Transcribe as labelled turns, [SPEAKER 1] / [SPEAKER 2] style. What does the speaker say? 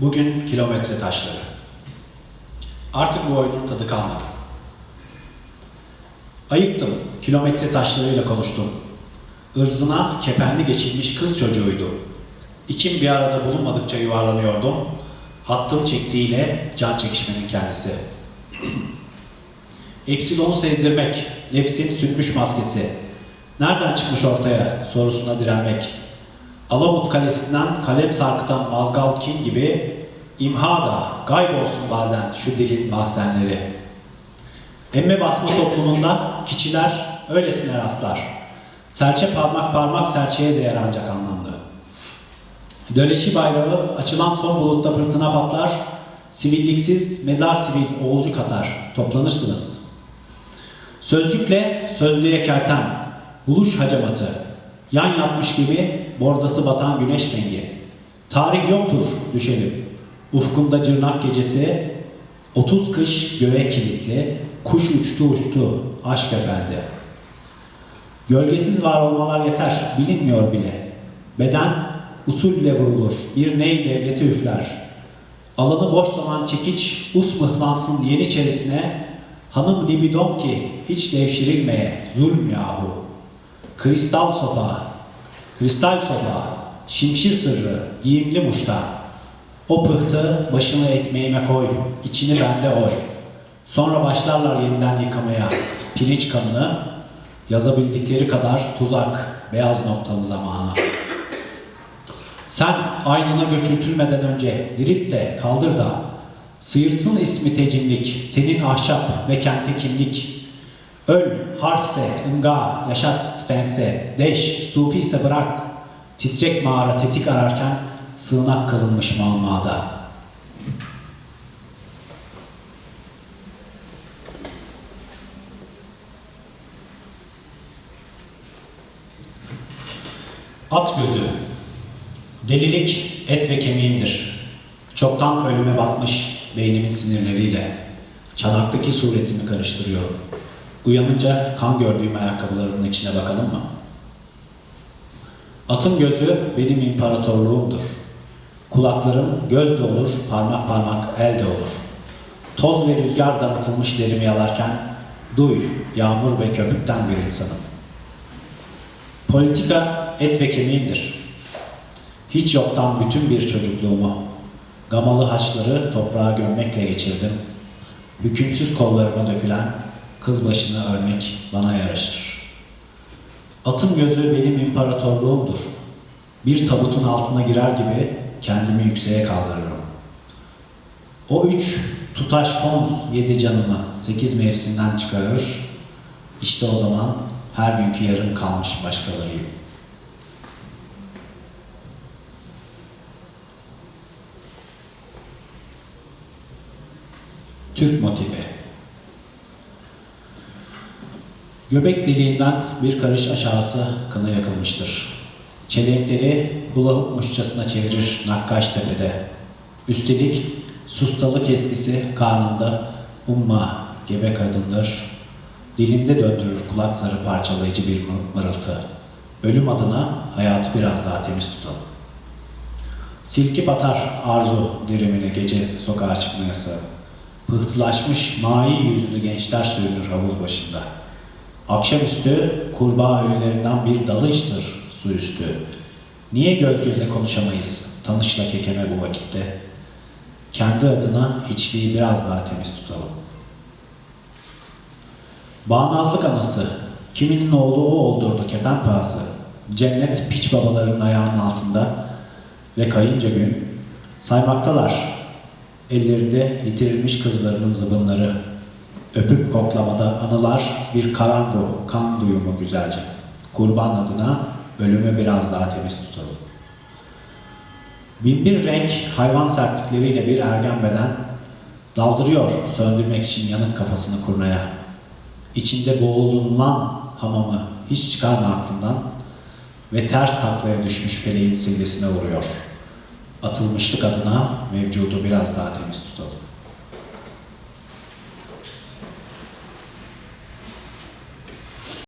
[SPEAKER 1] Bugün kilometre taşları. Artık bu oyunun tadı kalmadı. Ayıktım, kilometre taşlarıyla konuştum. Irzına kefenli geçilmiş kız çocuğuydu. İkim bir arada bulunmadıkça yuvarlanıyordum. Hattın çektiğiyle can çekişmenin kendisi. Epsilonu sezdirmek, nefsin sünmüş maskesi. Nereden çıkmış ortaya sorusuna direnmek. Alamut Kalesi'nden kalem sarkıtan mazgal kin gibi imha da kaybolsun bazen şu dilin mahzenleri. Emme basma toplumunda kişiler öylesine rastlar. Serçe parmak parmak serçeye değer ancak anlamlı. Döleşi bayrağı açılan son bulutta fırtına patlar. Sivilliksiz mezar sivil oğulcu katar. Toplanırsınız. Sözcükle sözlüğe kerten. Buluş hacamatı. Yan yatmış gibi bordası batan güneş rengi. Tarih yoktur düşelim. Ufkunda cırnak gecesi, 30 kış göğe kilitli, kuş uçtu uçtu aşk efendi. Gölgesiz var olmalar yeter, bilinmiyor bile. Beden usulle vurulur, bir ney devleti üfler. Alanı boş zaman çekiç, us mıhlansın yeni çeresine, hanım libidom ki hiç devşirilmeye, zulm yahu. Kristal sopa, kristal sopa, şimşir sırrı, giyimli muşta. O pıhtı başını ekmeğime koy, içini bende oy. Sonra başlarlar yeniden yıkamaya pirinç kanını, yazabildikleri kadar tuzak, beyaz noktalı zamana. Sen aynına göçürtülmeden önce drift de kaldır da, sıyırtsın ismi tecimlik, tenin ahşap ve kente kimlik, Öl, harfse, ınga, yaşat, sfenkse, deş, sufiyse bırak. Titrek mağara tetik ararken sığınak kılınmış mamada. At gözü. Delilik et ve kemiğimdir. Çoktan ölüme batmış beynimin sinirleriyle. Çanaktaki suretimi karıştırıyorum. Uyanınca kan gördüğüm ayakkabılarımın içine bakalım mı? Atın gözü benim imparatorluğumdur. Kulaklarım göz de olur, parmak parmak el de olur. Toz ve rüzgar damıtılmış derimi yalarken duy, yağmur ve köpükten bir insanım. Politika et ve kemiğimdir. Hiç yoktan bütün bir çocukluğumu, gamalı haçları toprağa gömmekle geçirdim. Hükümsüz kollarıma dökülen kız başını örmek bana yaraşır. Atın gözü benim imparatorluğumdur. Bir tabutun altına girer gibi kendimi yükseğe kaldırırım. O üç tutaş konz yedi canımı sekiz mevsimden çıkarır. İşte o zaman her günkü yarım kalmış başkalarıyım. Türk motifi Göbek deliğinden bir karış aşağısı kına yakılmıştır. Çelenkleri hula muşçasına çevirir Nakkaş tepede. Üstelik sustalı keskisi karnında umma gebe kadındır. Dilinde döndürür kulak zarı parçalayıcı bir mı- mırıltı. Ölüm adına hayatı biraz daha temiz tutalım. Silki batar arzu dirimine gece sokağa çıkmayası. Pıhtılaşmış mai yüzlü gençler sürünür havuz başında. Akşamüstü kurbağa ölülerinden bir dalıştır su üstü. Niye göz göze konuşamayız tanışla kekeme bu vakitte? Kendi adına hiçliği biraz daha temiz tutalım. Bağnazlık anası, kiminin oğlu o oldurdu kefen pahası. Cennet piç babaların ayağının altında ve kayınca gün saymaktalar. Ellerinde yitirilmiş kızlarının zıbınları. Öpüp koklamada anılar bir karango kan duyumu güzelce. Kurban adına ölümü biraz daha temiz tutalım. Binbir renk hayvan sertlikleriyle bir ergen beden daldırıyor söndürmek için yanık kafasını kurnaya. İçinde boğulunan hamamı hiç çıkarma aklından ve ters taklaya düşmüş feleğin sillesine vuruyor. Atılmışlık adına mevcudu biraz daha temiz tutalım.